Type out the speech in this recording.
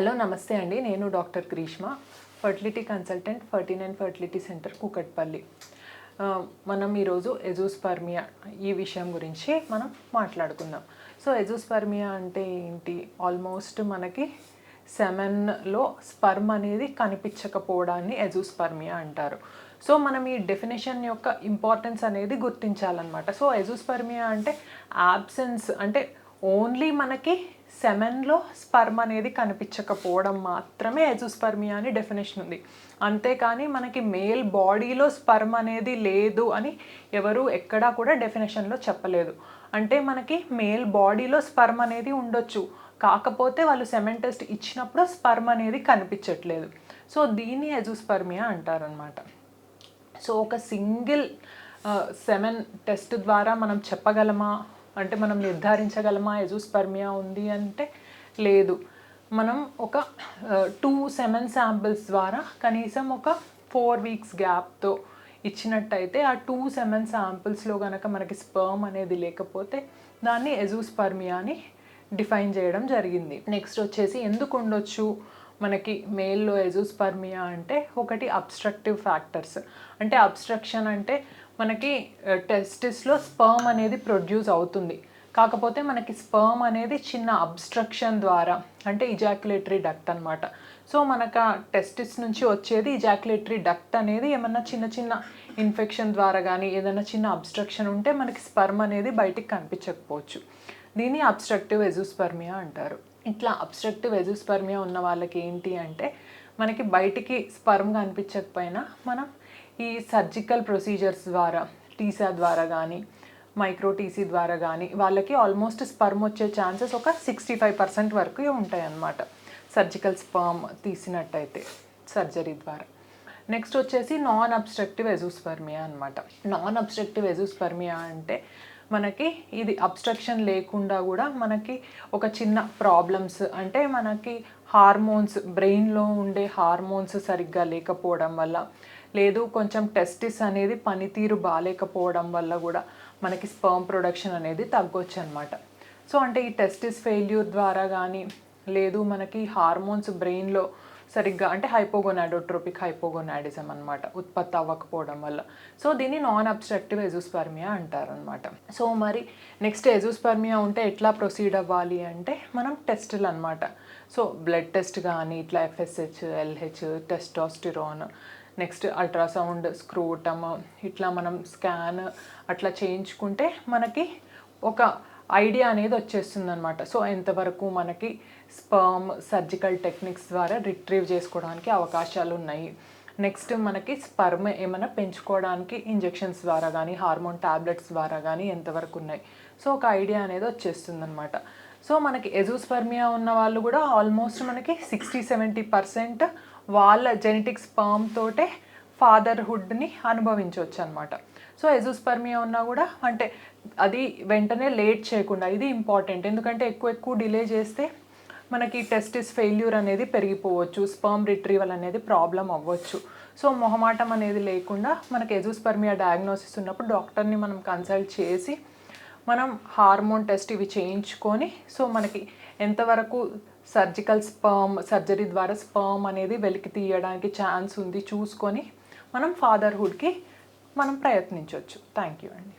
Hello నమస్తే అండి. నేను doctor Greeshma fertility consultant forty nine fertility centre Kukatpally. మనం ఈరోజు ఎజోస్పర్మియా ఈ విషయం గురించి మనం మాట్లాడుకుందాం. సో ఎజోస్పర్మియా అంటే ఏంటి? ఆల్మోస్ట్ మనకి సెమెన్లో స్పర్మ్ అనేది కనిపించకపోవడాన్ని ఎజోస్పర్మియా అంటారు. సో మనం ఈ డెఫినేషన్ యొక్క ఇంపార్టెన్స్ అనేది గుర్తించాలన్నమాట. సో ఎజోస్పర్మియా అంటే యాబ్సెన్స్ అంటే ఓన్లీ మనకి సెమెన్లో స్పర్మ్ అనేది కనిపించకపోవడం మాత్రమే ఎజుస్పర్మియా అని డెఫినేషన్ ఉంది. అంతేకాని మనకి మేల్ బాడీలో స్పర్మ్ అనేది లేదు అని ఎవరు ఎక్కడా కూడా డెఫినేషన్లో చెప్పలేదు. అంటే మనకి మేల్ బాడీలో స్పర్మ్ అనేది ఉండొచ్చు. కాకపోతే వాళ్ళు సెమెన్ టెస్ట్ ఇచ్చినప్పుడు స్పర్మ్ అనేది కనిపించట్లేదు. సో దీన్ని ఎజుస్పర్మియా అంటారనమాట సో ఒక సింగిల్ సెమెన్ టెస్ట్ ద్వారా మనం చెప్పగలమా? అంటే మనం నిర్ధారించగలమా? ఎజోస్పర్మియా ఉంది అంటే లేదు. మనం ఒక టూ సెమెన్ శాంపిల్స్ ద్వారా కనీసం ఒక ఫోర్ వీక్స్ గ్యాప్తో ఇచ్చినట్టయితే ఆ టూ సెమెన్ శాంపిల్స్లో కనుక మనకి స్పర్మ్ అనేది లేకపోతే దాన్ని ఎజోస్పర్మియా అని డిఫైన్ చేయడం జరిగింది. నెక్స్ట్ వచ్చేసి ఎందుకు ఉండొచ్చు? మనకి మేల్లో ఎజూస్పర్మియా అంటే ఒకటి అబ్స్ట్రక్టివ్ ఫ్యాక్టర్స్ అంటే అబ్స్ట్రక్షన్ అంటే మనకి టెస్టిస్లో స్పర్మ్ అనేది ప్రొడ్యూస్ అవుతుంది. కాకపోతే మనకి స్పర్మ్ అనేది చిన్న అబ్స్ట్రక్షన్ ద్వారా అంటే ఇజాక్యులేటరీ డక్ట్ అనమాట సో మనకు ఆ టెస్టిస్ నుంచి వచ్చేది ఇజాక్యులేటరీ డక్ట్ అనేది ఏమన్నా చిన్న చిన్న ఇన్ఫెక్షన్ ద్వారా కానీ ఏదైనా చిన్న అబ్స్ట్రక్షన్ ఉంటే మనకి స్పర్మ్ అనేది బయటికి కనిపించకపోవచ్చు. దీన్ని అబ్స్ట్రక్టివ్ ఎజుస్పర్మియా అంటారు. ఇట్లా అబ్స్ట్రక్టివ్ ఎజుస్పర్మియా ఉన్న వాళ్ళకి ఏంటి అంటే మనకి బయటికి స్పర్మ్ కనిపించకపోయినా మనం ఈ సర్జికల్ ప్రొసీజర్స్ ద్వారా టీసా ద్వారా కానీ మైక్రో టీసీ ద్వారా కానీ వాళ్ళకి ఆల్మోస్ట్ స్పర్మ్ వచ్చే ఛాన్సెస్ ఒక సిక్స్టీ ఫైవ్ పర్సెంట్ వరకు ఉంటాయి అన్నమాట సర్జికల్ స్పర్మ్ తీసినట్టయితే సర్జరీ ద్వారా. నెక్స్ట్ వచ్చేసి నాన్ అబ్స్ట్రక్టివ్ ఎజుస్పర్మియా అనమాట నాన్ అబ్స్ట్రక్టివ్ ఎజుస్పర్మియా అంటే మనకి ఇది అబ్స్ట్రక్షన్ లేకుండా కూడా మనకి ఒక చిన్న ప్రాబ్లమ్స్ అంటే మనకి హార్మోన్స్ బ్రెయిన్లో ఉండే హార్మోన్స్ సరిగ్గా లేకపోవడం వల్ల లేదు కొంచెం టెస్టిస్ అనేది పనితీరు బాగాలేకపోవడం వల్ల కూడా మనకి స్పర్మ్ ప్రొడక్షన్ అనేది తగ్గొచ్చు అనమాట సో అంటే ఈ టెస్టిస్ ఫెయిల్యూర్ ద్వారా కానీ లేదు మనకి హార్మోన్స్ బ్రెయిన్లో సరిగ్గా అంటే హైపోగోనాడోట్రోపిక్ హైపోగోనాడిజం అనమాట ఉత్పత్తి అవ్వకపోవడం వల్ల. సో దీన్ని నాన్ అబ్స్ట్రక్టివ్ ఎజోస్పర్మియా అంటారనమాట సో మరి నెక్స్ట్ ఎజోస్పర్మియా ఉంటే ఎట్లా ప్రొసీడ్ అవ్వాలి అంటే మనం టెస్టులు అనమాట సో బ్లడ్ టెస్ట్ కానీ ఇట్లా FSH LH testosterone next ultrasound scrotum ఇట్లా మనం స్కాన్ అట్లా చేయించుకుంటే మనకి ఒక ఐడియా అనేది వచ్చేస్తుంది అనమాట సో ఎంతవరకు మనకి స్పర్మ్ సర్జికల్ టెక్నిక్స్ ద్వారా రిట్రీవ్ చేసుకోవడానికి అవకాశాలు ఉన్నాయి. నెక్స్ట్ మనకి స్పర్మ్ ఏమైనా పెంచుకోవడానికి ఇంజెక్షన్స్ ద్వారా కానీ హార్మోన్ ట్యాబ్లెట్స్ ద్వారా కానీ ఎంతవరకు ఉన్నాయి. సో ఒక ఐడియా అనేది వచ్చేస్తుంది అనమాట సో మనకి ఎజోస్పర్మియా ఉన్న వాళ్ళు కూడా ఆల్మోస్ట్ మనకి సిక్స్టీ సెవెంటీ పర్సెంట్ వాళ్ళ జెనెటిక్ స్పర్మ్ తోటే ఫాదర్హుడ్ని అనుభవించవచ్చు అనమాట సో ఎజోస్పర్మియా ఉన్నా కూడా అంటే అది వెంటనే లేట్ చేయకుండా ఇది ఇంపార్టెంట్ ఎందుకంటే ఎక్కువ ఎక్కువ డిలే చేస్తే మనకి టెస్టిస్ ఫెయిల్యూర్ అనేది పెరిగిపోవచ్చు స్పర్మ్ రిట్రీవల్ అనేది ప్రాబ్లం అవ్వచ్చు. సో మొహమాటం అనేది లేకుండా మనకి ఎజోస్పర్మియా డయాగ్నోసిస్ ఉన్నప్పుడు డాక్టర్ని మనం కన్సల్ట్ చేసి మనం హార్మోన్ టెస్ట్ ఇవి చేయించుకొని సో మనకి ఎంతవరకు సర్జికల్ స్పర్మ్ సర్జరీ ద్వారా స్పర్మ్ అనేది వెలికి తీయడానికి ఛాన్స్ ఉంది చూసుకొని మనం ఫాదర్హుడ్కి మనం ప్రయత్నించవచ్చు థ్యాంక్ యూ అండి.